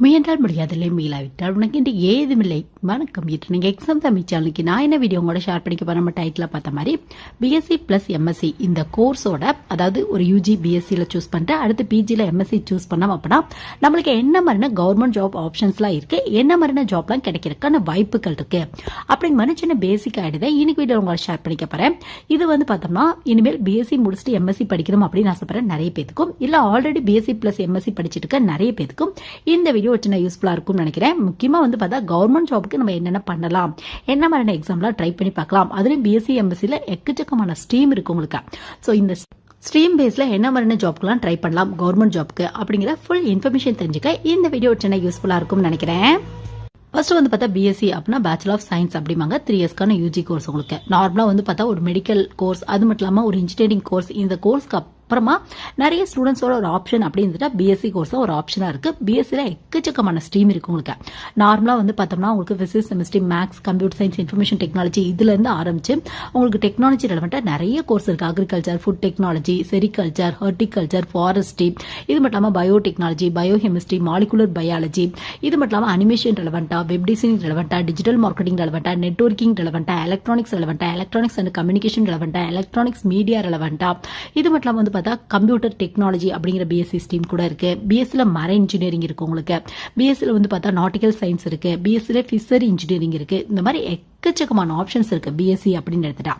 முயன்றால் முடியாதில்லை மீளாவிட்டால் உனக்கு இன்று ஏதுமில்லை. வணக்கம் இன்று நீங்கள் எக்ஸாம் தமிழ் சேனலுக்கு நான் என்ன வீடியோ உங்களோட ஷேர் பண்ணிக்க போகிற நம்ம டைட்டில் பார்த்த மாதிரி பிஎஸ்சி ப்ளஸ் எம்எஸ்சி இந்த கோர்ஸோட அதாவது ஒரு யூஜி பிஎஸ்சியில் சூஸ் பண்ணிட்டு அடுத்து பிஜியில் எம்எஸ்சி சூஸ் பண்ணோம் அப்படின்னா நம்மளுக்கு என்ன மாதிரின கவர்மெண்ட் ஜாப் ஆப்ஷன்ஸ்லாம் இருக்குது என்ன மாதிரின ஜாப்லாம் கிடைக்கிறதுக்கான வாய்ப்புகள் இருக்குது அப்படிங்க மாதிரி சின்ன பேசிக் ஆகிடுது இன்னைக்கு வீடியோ உங்களோட ஷேர் பண்ணிக்க போகிறேன் இது வந்து பார்த்தோம்னா இனிமேல் பிஎஸ்சி முடிச்சுட்டு எம்எஸ்சி படிக்கணும் அப்படின்னு ஆசைப்படுறேன் நிறைய பேத்துக்கும் இல்லை ஆல்ரெடி பிஎஸ்சி ப்ளஸ் எம்எஸ்சி படிச்சுட்டு இருக்க நிறைய பேத்துக்கும் இந்த வீடியோ ஒரு சின்ன யூஸ்ஃபுல்லாக இருக்கும்னு நினைக்கிறேன் முக்கியமாக வந்து பார்த்தா கவர்மெண்ட் ஜாபுக்கு நம்ம என்னென்ன பண்ணலாம்? என்ன மாதிரியான எக்ஸாம்லாம் ட்ரை பண்ணி பார்க்கலாம். அதுலேயும் பிஎஸ்சி எம்எஸ்சியில் எக்கச்சக்கமான ஸ்ட்ரீம் இருக்கு உங்களுக்கு. ஸோ இந்த ஸ்ட்ரீம் பேஸில் என்ன மாதிரியான ஜாப்க்குலாம் ட்ரை பண்ணலாம்? கவர்மெண்ட் ஜாப்க்கு அப்படிங்கிற ஃபுல் இன்ஃபர்மேஷன் தெரிஞ்சுக்க இந்த வீடியோ சின்ன யூஸ்ஃபுல்லாக இருக்கும்னு நினைக்கிறேன். ஃபர்ஸ்ட் வந்து பார்த்தா பிஎஸ்சி அப்படின்னா பேச்சுலர் ஆஃப் சயின்ஸ் அப்படிம்பாங்க. த்ரீ இயர்ஸ்க்கான யூஜி கோர்ஸ் உங்களுக்கு. நார்மலாக வந்து பார்த்தா ஒரு மெடிக்கல் கோர்ஸ் அது மட்டும் இல்லாமல் ஒரு இன்ஜினியரிங் கோர்ஸ் இந்த கோர்ஸ்க்கு அப்புறமா நிறைய ஸ்டூடெண்ட்ஸோட ஒரு ஆப்ஷன் அப்படின்னு பிஎஸ்சி கோர்ஸ் ஒரு ஆப்ஷனாக இருக்குது பிஎஸ்சியில் எக்கச்சக்கமான ஸ்ட்ரீம் இருக்கு உங்களுக்கு. நார்மலாக வந்து பார்த்தோம்னா உங்களுக்கு physics chemistry maths computer science information technology இதுலேருந்து ஆரம்பிச்சு உங்களுக்கு டெக்னாலஜி ரெலவெண்ட்டாக நிறைய கோர்ஸ் இருக்குது agriculture food technology sericulture horticulture forestry இது மட்டும் இல்லாமல் பயோடெக்னாலஜி பயோகெமிஸ்ட்ரி மாலிகுலர் பயாலஜி இது மட்டும் இல்லாமல் அனிமேஷன் ரெலவெண்ட்டாக வெப் டிசைனிங் ரெலவெண்ட்டாக டிஜிட்டல் மார்க்கெட்டிங் ரெலவெண்ட்டாக நெட்ஒர்க்கிங் ரெலவெண்ட்டாக எலக்ட்ரானிக்ஸ் ரெலவெண்ட்டாக எலக்ட்ரானிக்ஸ் அண்ட் கம்யூனிகேஷன் ரெலவெண்ட்டாக எலக்ட்ரானிக்ஸ் மீடியா ரெலவெண்ட்டாக இது மட்டும் இல்லாமல் வந்து பார்த்தா கம்ப்யூட்டர் டெக்னாலஜி அப்படிங்கிற பிஎஸ்சி ஸ்ட்ரீம் கூட இருக்கு. பிஎஸ்சியில் மர இன்ஜினியரிங் இருக்கு உங்களுக்கு. பிஎஸ்சியில் வந்து பார்த்தா நாட்டிக்கல் சயின்ஸ் இருக்கு. பிஎஸ்சியில் ஃபிஷரி இன்ஜினியரிங் இருக்கு. இந்த மாதிரி எக்கச்சக்கமான ஆப்ஷன்ஸ் இருக்குது பிஎஸ்சி அப்படின்னு எடுத்துட்டா.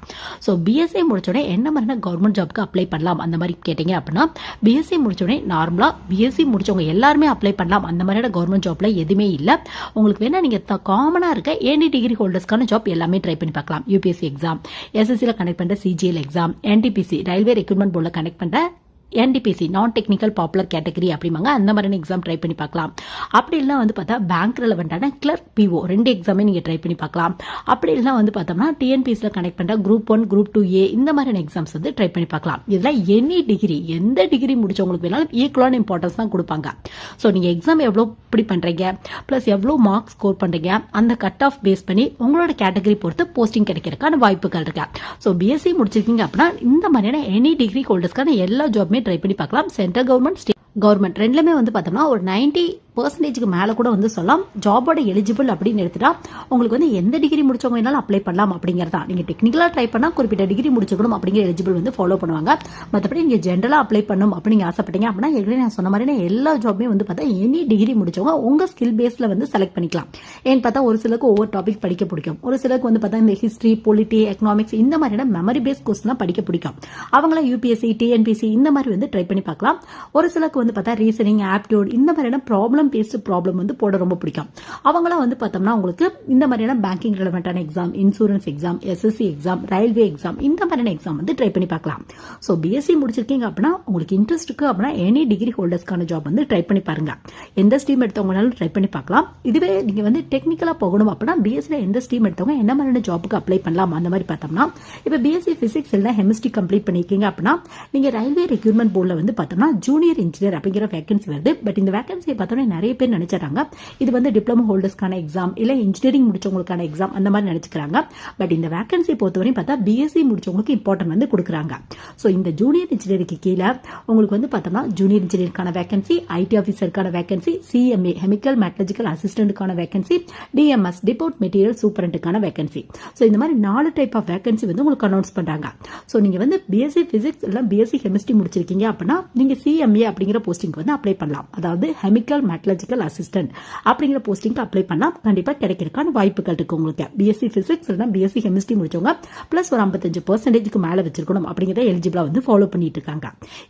ஸோ பிஎஸ்சி முடிச்சோடனே என்ன மாதிரியான கவர்மெண்ட் ஜாப்க்கு அப்ளை பண்ணலாம்? அந்த மாதிரி கேட்டீங்க அப்படின்னா பிஎஸ்சி முடிச்சோடனே நார்மலாக பிஎஸ்சி முடிச்சவங்க எல்லாருமே அப்ளை பண்ணலாம். அந்த மாதிரியான கவர்மெண்ட் ஜாப்ல எதுவுமே இல்லை. உங்களுக்கு வேணால் நீங்கள் காமனாக இருக்க எனி டிகிரி ஹோல்டர்ஸ்க்கான ஜாப் எல்லாமே ட்ரை பண்ணி பார்க்கலாம். யூபிஎஸ்சி எக்ஸாம் எஸ்எஸ்சியில் கனெக்ட் பண்ணுற CGL exam NTPC railway recruitment போர்டில் கனெக்ட் பண்ணுற NTPC non technical popular category அப்படிம்பாங்க. அந்த மாதிரியான எக்ஸாம் ட்ரை பண்ணி பார்க்கலாம். அப்படி இல்லைனா வந்து பார்த்தா பேங்க் ரெலவெண்ட்டான கிளர்க் பிஓ ரெண்டு எக்ஸாமே நீங்கள் ட்ரை பண்ணி பார்க்கலாம். அப்படி இல்லைனா வந்து பார்த்தோம்னா டிஎன்பிசியில் கனெக்ட் பண்ணுற group one group two A இந்த மாதிரியான எக்ஸாம்ஸ் வந்து ட்ரை பண்ணி பார்க்கலாம். இதில் எனி டிகிரி எந்த டிகிரி முடிச்சவங்களுக்கு வேணாலும் ஈக்குவலான இம்பார்ட்டன்ஸ் தான் கொடுப்பாங்க. ஸோ நீங்கள் எக்ஸாம் எவ்வளோ இப்படி பண்ணுறீங்க ப்ளஸ் எவ்வளோ மார்க்ஸ் ஸ்கோர் பண்ணுறீங்க அந்த கட் ஆஃப் பேஸ் பண்ணி உங்களோட கேட்டகரி பொறுத்து போஸ்டிங் கிடைக்கிறதுக்கான வாய்ப்புகள் இருக்கு. ஸோ பிஎஸ்சி முடிச்சிருக்கீங்க அப்படின்னா இந்த மாதிரியான எனி டிகிரி ஹோல்டர்ஸ்க்கான எல்லா ஜாப்மே ட்ரை பண்ணி பார்க்கலாம். சென்ட்ரல் கவர்மெண்ட் ஸ்டேட் கவர்மெண்ட் ரெண்டுலேயுமே வந்து பார்த்தோம்னா ஒரு நைன்டி பர்சன்டேஜுக்கு மேலே கூட வந்து சொல்லலாம். ஜாபோட எலிஜிபிள் அப்படின்னு எடுத்துட்டா உங்களுக்கு வந்து எந்த டிகிரி முடிச்சவங்க வேணாலும் அப்ளை பண்ணலாம் அப்படிங்கிறதா. நீங்கள் டெக்னிக்கலாக ட்ரை பண்ணால் குறிப்பிட்ட டிகிரி முடிச்சுக்கணும் அப்படிங்கிற எலிஜிபிள் வந்து ஃபாலோ பண்ணுவாங்க. மற்றபடி நீங்கள் ஜென்ரலாக அப்ளை பண்ணணும் அப்படின்னு ஆசைப்பட்டீங்க அப்படின்னா ஏற்கனவே நான் சொன்ன மாதிரி எல்லா ஜாபுமே வந்து பார்த்தா எனி டிகிரி முடிச்சவங்க உங்கள் ஸ்கில் பேஸில் வந்து செலக்ட் பண்ணிக்கலாம். ஏன்னு பார்த்தா ஒரு சிலருக்கு ஒவ்வொரு டாபிக் படிக்க பிடிக்கும். ஒரு சிலருக்கு வந்து பார்த்தா இந்த ஹிஸ்ட்ரி பொலிட்டி எக்கனாமிக்ஸ் இந்த மாதிரியான மெமரி பேஸ் கோர்ஸ்லாம் படிக்க பிடிக்கும். அவங்களாம் யூபிஎஸ்சி டிஎன்பிசி இந்த மாதிரி வந்து ட்ரை பண்ணி பார்க்கலாம். ஒரு சிலருக்கு வந்து பார்த்தா ரீசனிங் ஆப்டியூட் இந்த மாதிரியான ப்ராப்ளம் பேஸ்டு ப்ராப்ளம் வந்து போட ரொம்ப பிடிக்கும். அவங்களாம் வந்து பார்த்தோம்னா உங்களுக்கு இந்த மாதிரியான banking ரிலவெண்ட்டான exam insurance exam SSC exam railway exam இந்த மாதிரியான எக்ஸாம் வந்து ட்ரை பண்ணி பார்க்கலாம். ஸோ பிஎஸ்சி முடிச்சிருக்கீங்க அப்படின்னா உங்களுக்கு இன்ட்ரெஸ்ட் இருக்கு அப்படின்னா எனி டிகிரி ஹோல்டர்ஸ்க்கான ஜாப் வந்து ட்ரை பண்ணி பாருங்க. எந்த ஸ்ட்ரீம் எடுத்தவங்கனாலும் ட்ரை பண்ணி பார்க்கலாம். இதுவே நீங்க வந்து டெக்னிக்கலா போகணும் அப்படின்னா பிஎஸ்சியில் எந்த ஸ்ட்ரீம் எடுத்தவங்க என்ன மாதிரியான ஜாப்புக்கு அப்ளை பண்ணலாம் அந்த மாதிரி பார்த்தோம்னா இப்போ பிஎஸ்சி பிசிக்ஸ் இல்லை ஹெமிஸ்ட்ரி கம்ப்ளீட் பண்ணியிருக்கீங்க அப்படின்னா நீங்க ரயில்வே ரெக்யூர்மெண்ட் போர்டில் வந்து பார்த்தோம்னா ஜூனியர் இன்ஜினியர் அப்படிங்கிற வேகன்சி வருது. பட் இந்த வேகன்சியை பார்த்தோம்னா நிறைய பேர் நினைச்சிடறாங்க. இது வந்து டிப்ளமோ ஹோல்டர்ஸ்க்கான எக்ஸாம் இல்லை இன்ஜினியரிங் முடிச்சவங்களுக்கான எக்ஸாம் அந்த மாதிரி நினைச்சுக்கிறாங்க. பட் இந்த வேகன்சி பொறுத்தவரையும் பார்த்தா பிஎஸ்சி முடிச்சவங்களுக்கு இம்பார்ட்டன்ட் வந்து கொடுக்குறாங்க. ஸோ இந்த ஜூனியர் இன்ஜினியருக்கு கீழே உங்களுக்கு வந்து பார்த்தோம்னா ஜூனியர் இன்ஜினியருக்கான வேகன்சி ஐடி ஆஃபீஸருக்கான வேகன்சி சிஎம்ஏ கெமிக்கல் மெட்டலஜிக்கல் அசிஸ்டன்ட்டுக்கான வேகன்சி டிஎம்எஸ் டிபோர்ட் மெட்டீரியல் சூப்பரண்ட்டுக்கான வேகன்சி ஸோ இந்த மாதிரி நாலு டைப் ஆஃப் வேகன்சி வந்து உங்களுக்கு அனௌன்ஸ் பண்றாங்க. ஸோ நீங்க வந்து பிஎஸ்சி பிசிக்ஸ் இல்லை பிஎஸ்சி கெமிஸ்ட்ரி முடிச்சிருக்கீங்க அப்படின்னா நீங்க சிஎம்ஏ அப்படிங்கிற போஸ்டிங்க்கு வந்து அப்ளை பண்ணலாம். அதாவது கெமிக்கல் மெட்டலஜிக்கல் அசிஸ்டன்ட் அப்படிங்கிற போஸ்டிங்க்கு அப்ளை பண்ணால் கண்டிப்பாக கிடைக்கிறதுக்கான வாய்ப்புகள் இருக்கு உங்களுக்கு. பிஎஸ்சி பிசிக்ஸ் இல்லைனா பிஎஸ்சி கெமிஸ்ட்ரி முடிச்சவங்க பிளஸ் ஒரு ஐம்பத்தஞ்சு பர்சன்டேஜ்க்கு மேலே வச்சிருக்கணும் அப்படிங்கிறத எலிஜிபிளாக வந்து ஃபாலோ பண்ணிட்டு இருக்காங்க.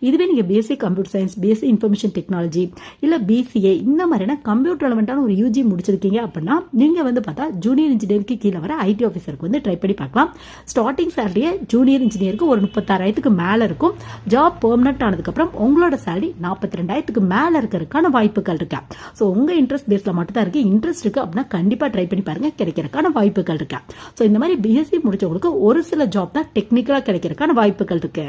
இதுவே நீங்கள் BSc computer science BSc information technology இல்லை பிசிஏ இந்த மாதிரியான கம்ப்யூட்டர் ரெலவெண்டான ஒரு யூஜி முடிச்சிருக்கீங்க அப்படின்னா நீங்கள் வந்து பார்த்தா ஜூனியர் இன்ஜினியருக்கு கீழே வர ஐடி ஆஃபீஸருக்கு வந்து ட்ரை பண்ணி பார்க்கலாம். ஸ்டார்டிங் சேலரியே ஜூனியர் இன்ஜினியருக்கு ஒரு முப்பத்தாறாயிரத்துக்கு மேலே இருக்கும். ஜாப் பெர்மனன்ட் ஆனதுக்கப்புறம் உங்களோட சேலரி நாற்பத்தி ரெண்டாயிரத்துக்கு மேலே இருக்கிறதுக்கான வாய்ப்புகள் இருக்கு. ஸோ உங்க இன்ட்ரெஸ்ட் பேஸ்ல மட்டும் தான் இருக்கு. இன்ட்ரெஸ்ட் இருக்கு அப்படின்னா கண்டிப்பா ட்ரை பண்ணி பாருங்க. கிடைக்கிறதுக்கான வாய்ப்புகள் இருக்கு. ஸோ இந்த மாதிரி பிஎஸ்சி முடிச்சவங்களுக்கு ஒரு சில ஜாப் தான் டெக்னிக்கலா கிடைக்கிறதுக்கான வாய்ப்புகள் இருக்கு.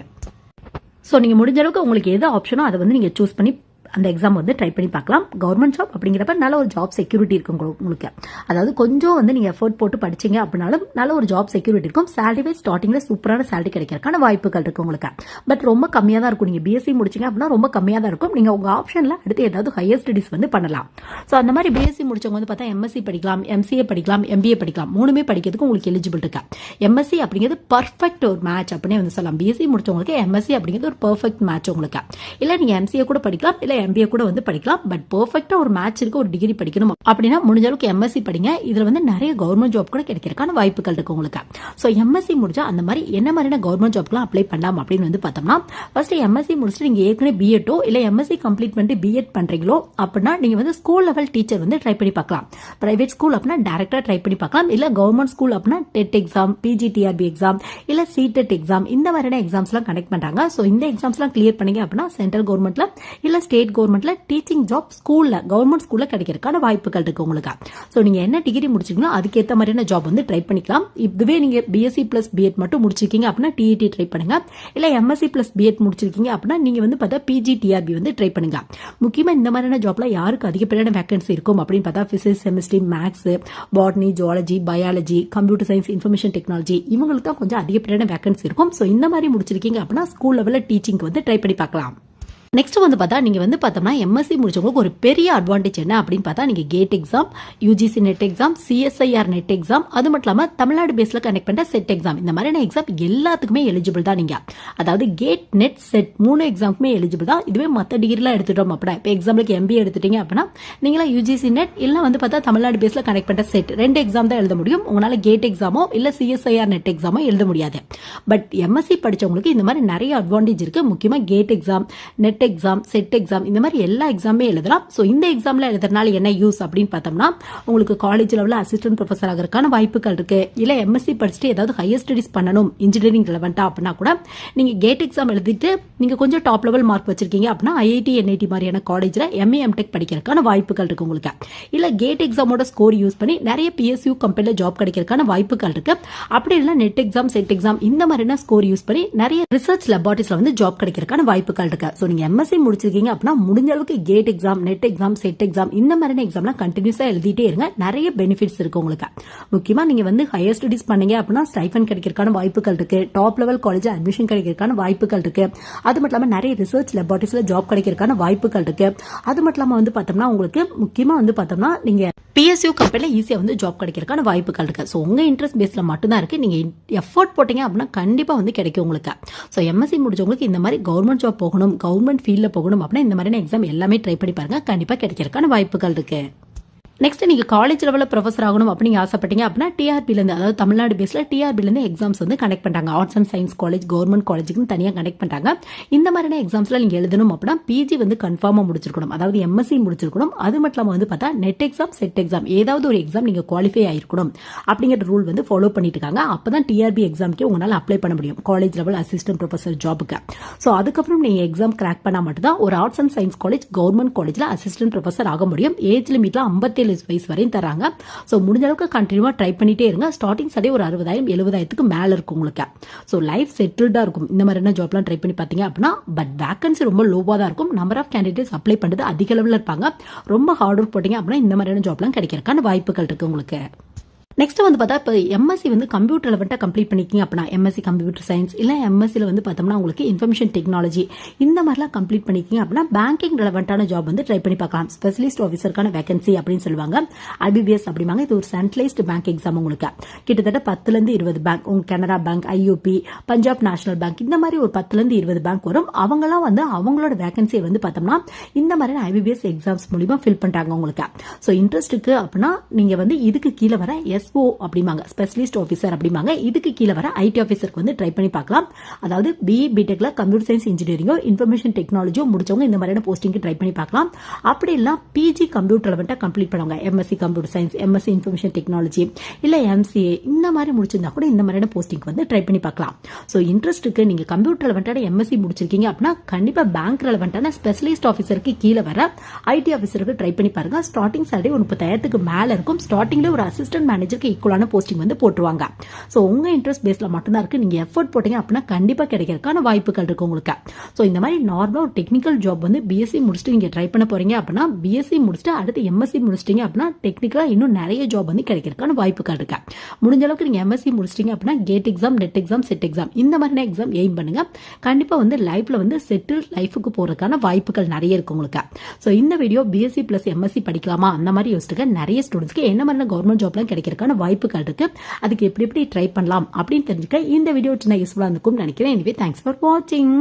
ஸோ நீங்கள் முடிஞ்ச அளவுக்கு உங்களுக்கு எது ஆப்ஷனோ அதை வந்து நீங்கள் சூஸ் பண்ணி அந்த எக்ஸாம் வந்து ட்ரை பண்ணி பார்க்கலாம். கவர்மெண்ட் ஜாப் அப்படிங்கிறப்ப நல்ல ஒரு ஜாப் செக்யூரிட்டி இருக்கும் உங்களுக்கு- அதாவது கொஞ்சம் வந்து நீங்கள் எஃபோர்ட் போட்டு படிச்சீங்க அப்படின்னாலும் நல்ல ஒரு ஜாப் செக்யூரிட்டி இருக்கும். சேலரி வைஸ் ஸ்டார்டிங்கில் சூப்பரான சேலரி கிடைக்கிறதுக்கான வாய்ப்புகள் இருக்கு உங்களுக்கு. பட் ரொம்ப கம்மியாக தான் இருக்கும். நீங்கள் பிஎஸ்சி முடிச்சீங்க அப்படின்னா ரொம்ப கம்மியாக தான் இருக்கும். நீங்கள் உங்கள் ஆப்ஷனில் அடுத்து ஏதாவது ஹையர் ஸ்டடிஸ் வந்து பண்ணலாம். ஸோ அந்த மாதிரி பிஎஸ்சி முடிச்சவங்க வந்து பார்த்தா எம்எஸ்சி படிக்கலாம் எம்சிஏ படிக்கலாம் எம்பிஏ படிக்கலாம். மூணுமே படிக்கிறதுக்கு உங்களுக்கு எலிஜிபிள் இருக்கு. எம்எஸ்சி அப்படிங்கிறது பர்ஃபெக்ட் ஒரு மேட்ச் அப்படின்னே வந்து சொல்லலாம். பிஎஸ்சி முடிச்சவங்களுக்கு எம்எஸ்சி அப்படிங்கிறது ஒரு பர்ஃபெக்ட் மேட்ச் உங்களுக்கு. இல்லை நீங்கள் எம்சிஏ கூட படிக்கலாம் இல்லை எம்பிஏ கூட வந்து படிக்கலாம். பட் பர்ஃபெக்டாக ஒரு மேட்ச் இருக்கு ஒரு டிகிரி படிக்கணும்? அப்படின்னா முடிஞ்ச அளவுக்கு எம்எஸ்சி படிங்க. இதில் வந்து நிறைய கவர்மெண்ட் ஜாப் கூட கிடைக்கிறதுக்கான வாய்ப்புகள் இருக்கு உங்களுக்கு. ஸோ எம்எஸ்சி முடிச்சா அந்த மாதிரி என்ன மாதிரியான கவர்மெண்ட் ஜாப்லாம் அப்ளை பண்ணலாம் அப்படின்னு வந்து பார்த்தோம்னா ஃபர்ஸ்ட் எம்எஸ்சி முடிச்சுட்டு நீங்கள் ஏற்கனவே பிஎட்டோ இல்லை எம்எஸ்சி கம்ப்ளீட் பண்ணிட்டு பிஎட் பண்ணுறீங்களோ அப்படின்னா நீங்கள் வந்து ஸ்கூல் லெவல் டீச்சர் வந்து ட்ரை பண்ணி பார்க்கலாம். பிரைவேட் ஸ்கூல் அப்படின்னா டேரக்டாக ட்ரை பண்ணி பார்க்கலாம். இல்லை கவர்மெண்ட் ஸ்கூல் அப்படின்னா டெட் எக்ஸாம் பிஜிடிஆர்பி எக்ஸாம் இல்லை சிடெட் எக்ஸாம் இந்த மாதிரியான எக்ஸாம்ஸ்லாம் கனெக்ட் பண்ணுறாங்க ஸோ இந்த எக்ஸாம்ஸ்லாம் கிளியர் பண்ணீங்க அப்படின்னா சென்ட்ரல் கவர்மெண்ட்ல இல்லை ஸ்டேட் கவர்மெண்ட்ல டீச்சிங் ஜாப் ஸ்கூல்ல கவர்மெண்ட் ஸ்கூல்ல கிடைக்கிறதுக்கான வாய்ப்புகள் இருக்கு உங்களுக்கு. ஸோ நீங்க என்ன டிகிரி முடிச்சிருக்கீங்களோ அதுக்கேற்ற மாதிரியான ஜாப் வந்து ட்ரை பண்ணிக்கலாம். இதுவே நீங்க பிஎஸ்சி பிளஸ் பிஎட் மட்டும் முடிச்சிருக்கீங்க அப்படின்னா டிஇடி ட்ரை பண்ணுங்க. இல்ல எம்எஸ்சி பிளஸ் பிஎட் முடிச்சிருக்கீங்க அப்படின்னா நீங்க வந்து பார்த்தா பிஜி டிஆர்பி வந்து ட்ரை பண்ணுங்க. முக்கியமா இந்த மாதிரியான ஜாப்ல யாருக்கு அதிகப்படியான வேகன்சி இருக்கும் அப்படின்னு பார்த்தா physics chemistry maths botany zoology biology computer science information technology இவங்களுக்கு தான் கொஞ்சம் அதிகப்படியான வேகன்சி இருக்கும். ஸோ இந்த மாதிரி முடிச்சிருக்கீங்க அப்படின்னா ஸ்கூல் லெவலில் டீச்சிங் வந்து ட்ரை பண்ணி பார்க்கலாம். நெக்ஸ்ட் வந்து பார்த்தா நீங்கள் வந்து பார்த்தோம்னா எம்எஸ்சி முடிச்சவங்களுக்கு ஒரு பெரிய அட்வான்டேஜ் என்ன அப்படின்னு பார்த்தா நீங்கள் GATE exam UGC NET exam CSIR NET exam அது மட்டும் இல்லாமல் தமிழ்நாடு பேஸில் கனெக்ட் பண்ண செட் எக்ஸாம் இந்த மாதிரியான எக்ஸாம் எல்லாத்துக்குமே எலிஜிபிள் தான் நீங்கள் அதாவது கேட் நெட் செட் மூணு எக்ஸாமுக்குமே எலிஜிபிள் தான். இதுவே மற்ற டிகிரிலாம் எடுத்துட்டோம் அப்படின்னா இப்போ எக்ஸாம்பிளுக்கு எம்பிஏ எடுத்துட்டீங்க அப்படின்னா நீங்களாம் யூஜிசி நெட் இல்லை வந்து பார்த்தா தமிழ்நாடு பேஸில் கனெக்ட் பண்ணுற செட் ரெண்டு எக்ஸாம் தான் எழுத முடியும். உங்களால் கேட் எக்ஸாமோ இல்லை சிஎஸ்ஐஆர் நெட் எக்ஸாமோ எழுத முடியாது. பட் எம்எஸ்சி படிச்சவங்களுக்கு இந்த மாதிரி நிறைய அட்வான்டேஜ் இருக்குது முக்கியமாக GATE exam NET exam SET exam இந்த மாதிரி எல்லா எக்ஸாமே எழுதலாம். ஸோ இந்த எக்ஸாம்ல எழுதுறதுனால என்ன யூஸ் அப்படின்னு பார்த்தோம்னா உங்களுக்கு காலேஜ் லெவலில் அசிஸ்டன்ட் ப்ரொஃபஸர் ஆகிறதுக்கான வாய்ப்புகள் இருக்கு. இல்லை எம்எஸ்சி படிச்சுட்டு ஏதாவது ஹையர் ஸ்டடிஸ் பண்ணணும் இன்ஜினியரிங் ரெலவெண்டா அப்படின்னா கூட நீங்க கேட் எக்ஸாம் எழுதிட்டு நீங்க கொஞ்சம் டாப் லெவல் மார்க் வச்சிருக்கீங்க அப்படின்னா ஐஐடி என்ஐடி மாதிரியான காலேஜில் எம்ஏ எம்டெக் படிக்கிறதுக்கான வாய்ப்புகள் இருக்கு உங்களுக்கு. இல்லை கேட் எக்ஸாமோட ஸ்கோர் யூஸ் பண்ணி நிறைய பிஎஸ்யூ கம்பெனியில் ஜாப் கிடைக்கிறதுக்கான வாய்ப்புகள் இருக்கு. அப்படி இல்லை நெட் எக்ஸாம் செட் எக்ஸாம் இந்த மாதிரியான ஸ்கோர் யூஸ் பண்ணி நிறைய ரிசர்ச் லெபார்ட்டரிஸ்ல வந்து ஜாப் கிடைக்கிறதுக்கான வாய்ப்புகள் இருக்கு. ஸோ நீங்க எம்எஸ்சி முடிச்சிருக்கீங்க அப்படின்னா முடிஞ்ச அளவுக்கு GATE exam NET exam SET exam இந்த மாதிரியான எக்ஸாம்லாம் கண்டினியூஸா எழுதிட்டே இருங்க. நிறைய பெனிஃபிட்ஸ் இருக்கு உங்களுக்கு. முக்கியமா நீங்க வந்து ஹையர் ஸ்டடிஸ் பண்ணீங்க அப்படின்னா ஸ்டைஃபன் கிடைக்கிறதுக்கான வாய்ப்புகள் இருக்கு. டாப் லெவல் காலேஜ் அட்மிஷன் கிடைக்கிறதுக்கான வாய்ப்புகள் இருக்கு. அது மட்டும் இல்லாம நிறைய ரிசர்ச் லெபார்ட்டரிஸ்ல ஜாப் கிடைக்கிறதுக்கான வாய்ப்புகள் இருக்கு. அது மட்டும் இல்லாம வந்து பார்த்தோம்னா உங்களுக்கு முக்கியமா வந்து பார்த்தோம்னா நீங்க பிஎஸ்யூ கம்பெனியில் ஈஸியாக வந்து ஜாப் கிடைக்கிறதுக்கான வாய்ப்புகள் இருக்குது ஸோ உங்கள் இன்ட்ரெஸ்ட் பேஸில் மட்டும்தான் இருக்குது நீங்கள் எஃபோர்ட் போட்டீங்க அப்படின்னா கண்டிப்பாக வந்து கிடைக்கும் உங்களுக்கு. ஸோ எம்எஸ்சி முடிச்சவங்களுக்கு இந்த மாதிரி கவர்மெண்ட் ஜாப் போகணும் கவர்மெண்ட் ஃபீல்டில் போகணும் அப்படின்னா இந்த மாதிரியான எக்ஸாம் எல்லாமே ட்ரை பண்ணி பாருங்க. கண்டிப்பாக கிடைக்கிறதுக்கான வாய்ப்புகள் இருக்குது நெக்ஸ்ட் நீங்கள் காலேஜ் லெவலில் ப்ரொஃபஸர் ஆகணும் அப்படின்னு ஆசைப்பட்டீங்க அப்படின்னா டிஆர்பிலேருந்து அதாவது தமிழ்நாடு பேஸில் டிஆர்பிலேருந்து எக்ஸாம்ஸ் வந்து கனெக்ட் பண்ணுறாங்க arts and science college government காலேஜுக்கு தனியாக கனெக்ட் பண்ணுறாங்க இந்த மாதிரியான எக்ஸாம்ஸில் நீங்கள் எழுதணும் அப்படின்னா பிஜி வந்து கன்ஃபார்மாக முடிச்சிருக்கணும். அதாவது எம்எஸ்சி முடிச்சிருக்கணும். அது மட்டும் இல்லாமல் வந்து பார்த்தா நெட் எக்ஸாம் செட் எக்ஸாம் ஏதாவது ஒரு எக்ஸாம் நீங்கள் குவாலிஃபை ஆயிருக்கணும் அப்படிங்கிற ரூல் வந்து ஃபாலோ பண்ணிட்டு இருக்காங்க. அப்போ தான் டிஆர்பி எக்ஸாம்க்கே உங்களால் அப்ளை பண்ண முடியும். காலேஜ் லெவல் அசிஸ்டன்ட் ப்ரொஃபஸர் ஜாபுக்கு ஸோ அதுக்கப்புறம் நீங்கள் எக்ஸாம் கிராக் பண்ணால் மட்டும்தான் ஒரு arts and science college government காலேஜில் அசிஸ்டன்ட் ப்ரொஃபஸர் ஆக முடியும். ஏஜ் லிமிட்லாம் ஐம்பத்தேழு வயசு வரையும் தராங்க ஸோ முடிஞ்ச அளவுக்கு கண்டினியூவாக ட்ரை பண்ணிட்டே இருங்க. ஸ்டார்டிங் சடே ஒரு அறுபதாயிரம் எழுபதாயிரத்துக்கு மேலே இருக்கும் உங்களுக்கு. ஸோ லைஃப் செட்டில்டாக இருக்கும். இந்த மாதிரியான ஜாப்லாம் ட்ரை பண்ணி பார்த்தீங்க அப்படின்னா பட் வேக்கன்சி ரொம்ப லோவாக தான் இருக்கும். நம்பர் ஆஃப் கேண்டிடேட்ஸ் அப்ளை பண்ணுறது அதிக லெவலில் இருப்பாங்க. ரொம்ப ஹார்ட் ஒர்க் போட்டீங்க அப்படின்னா இந்த மாதிரியான ஜாப்லாம் கிடைக்கிறக்கான வாய்ப்புகள் இருக்கு உங்களுக்கு. நெக்ஸ்ட் வந்து பார்த்தா இப்போ எம்எஸ்சி வந்து கம்ப்யூட்டர் லெவன்ட்டாக கம்ப்ளீட் பண்ணிக்கிங்க அப்படின்னா எம்எஸ்சி கம்ப்யூட்டர் சயின்ஸ் இல்லை எம்எஸ்சியில் வந்து பார்த்தோம்னா உங்களுக்கு இன்ஃபர்மேஷன் டெக்னாலஜி இந்த மாதிரிலாம் கம்ப்ளீட் பண்ணிக்கிங்க அப்படின்னா பேங்கிங் ரெலவெண்ட்டான ஜாப் வந்து ட்ரை பண்ணி பார்க்கலாம். ஸ்பெஷலிஸ்ட் ஆஃபீஸருக்கான வேகன்சி அப்படின்னு சொல்லுவாங்க. ஐபிபிஎஸ் அப்படிம்பாங்க. இது ஒரு சென்ட்ரலைஸ்டு பேங்க் எக்ஸாம் உங்களுக்கு. கிட்டத்தட்ட பத்துலேருந்து இருபது பேங்க் உங்க Canara bank IOB Punjab national bank இந்த மாதிரி ஒரு பத்துலேருந்து இருபது பேங்க் வரும். அவங்களாம் வந்து அவங்களோட வேகன்சியை வந்து பார்த்தோம்னா இந்த மாதிரி ஐபிபிஎஸ் எக்ஸாம்ஸ் மூலிமா ஃபில் பண்ணுறாங்க உங்களுக்கு. ஸோ இன்ட்ரெஸ்ட்டுக்கு அப்படின்னா நீங்கள் வந்து இதுக்கு கீழே வர எஸ் எஸ்ஓ அப்படிம்பாங்க. ஸ்பெஷலிஸ்ட் ஆஃபீஸர் அப்படிம்பாங்க. இதுக்கு கீழே வர ஐடி ஆஃபீஸருக்கு வந்து ட்ரை பண்ணி பார்க்கலாம். அதாவது பிஇ பிடெக்ல கம்ப்யூட்டர் சயின்ஸ் இன்ஜினியரிங்கோ இன்ஃபர்மேஷன் டெக்னாலஜியோ முடிச்சவங்க இந்த மாதிரியான போஸ்டிங்க்கு ட்ரை பண்ணி பார்க்கலாம். அப்படி இல்லை பிஜி கம்ப்யூட்டர் வந்துட்டு கம்ப்ளீட் பண்ணுவாங்க. MSc computer science MSc information technology இல்லை எம்சிஏ இந்த மாதிரி முடிச்சிருந்தா கூட இந்த மாதிரியான போஸ்டிங் வந்து ட்ரை பண்ணி பார்க்கலாம். ஸோ இன்ட்ரெஸ்ட்டுக்கு நீங்கள் கம்ப்யூட்டர் ரெலவெண்ட்டான எம்எஸ்சி முடிச்சிருக்கீங்க அப்படின்னா கண்டிப்பாக பேங்க் ரெலவெண்ட்டான ஸ்பெஷலிஸ்ட் ஆஃபீஸருக்கு கீழே வர ஐடி ஆஃபீஸருக்கு ட்ரை பண்ணி பாருங்க. ஸ்டார்டிங் சேலரி ஒரு முப்பத்தாயிரத்துக்கு மேலே இருக்கும். ஸ்டார்டிங்ல ஒரு அசிஸ்டன்ட் மேனேஜருக்கு ஈக்குவலான போஸ்டிங் வந்து போட்டுருவாங்க. ஸோ உங்க இன்ட்ரெஸ்ட் பேஸ்ல மட்டும்தான் இருக்கு. நீங்க எஃபர்ட் போட்டீங்க அப்படின்னா கண்டிப்பா கிடைக்கிறதுக்கான வாய்ப்புகள் இருக்கு உங்களுக்கு. ஸோ இந்த மாதிரி நார்மலா ஒரு டெக்னிக்கல் ஜாப் வந்து பிஎஸ்சி முடிச்சுட்டு நீங்க ட்ரை பண்ண போறீங்க அப்படின்னா பிஎஸ்சி முடிச்சுட்டு அடுத்து எம்எஸ்சி முடிச்சிட்டீங்க அப்படின்னா டெக்னிக்கலா இன்னும் நிறைய ஜாப் வந்து கிடைக்கிறதுக்கான வாய்ப்புகள் இருக்கு. முடிஞ்ச அளவுக்கு நீங்க எம்எஸ்சி முடிச்சிட்டீங்க அப்படின்னா GATE exam NET exam SET exam இந்த மாதிரியான எக்ஸாம் எய்ம் பண்ணுங்க. கண்டிப்பா வந்து லைஃப்ல வந்து செட்டில் லைஃபுக்கு போறதுக்கான வாய்ப்புகள் நிறைய இருக்கு உங்களுக்கு. ஸோ இந்த வீடியோ பிஎஸ்சி பிளஸ் எம்எஸ்சி படிக்கலாமா? அந்த மாதிரி யோசிச்சுக்க நிறைய ஸ்டூடெண்ட்ஸ்க்கு என்ன மாதிரியான கவர்மெண்ட் ஜாப்லாம் பண்ணுறதுக்கான வாய்ப்புகள் இருக்கு. அதுக்கு எப்படி எப்படி ட்ரை பண்ணலாம் அப்படின்னு தெரிஞ்சுக்க இந்த வீடியோ சின்ன யூஸ்ஃபுல்லாக இருக்கும் நினைக்கிறேன். எனவே தேங்க்ஸ் ஃபார் வாட்சிங்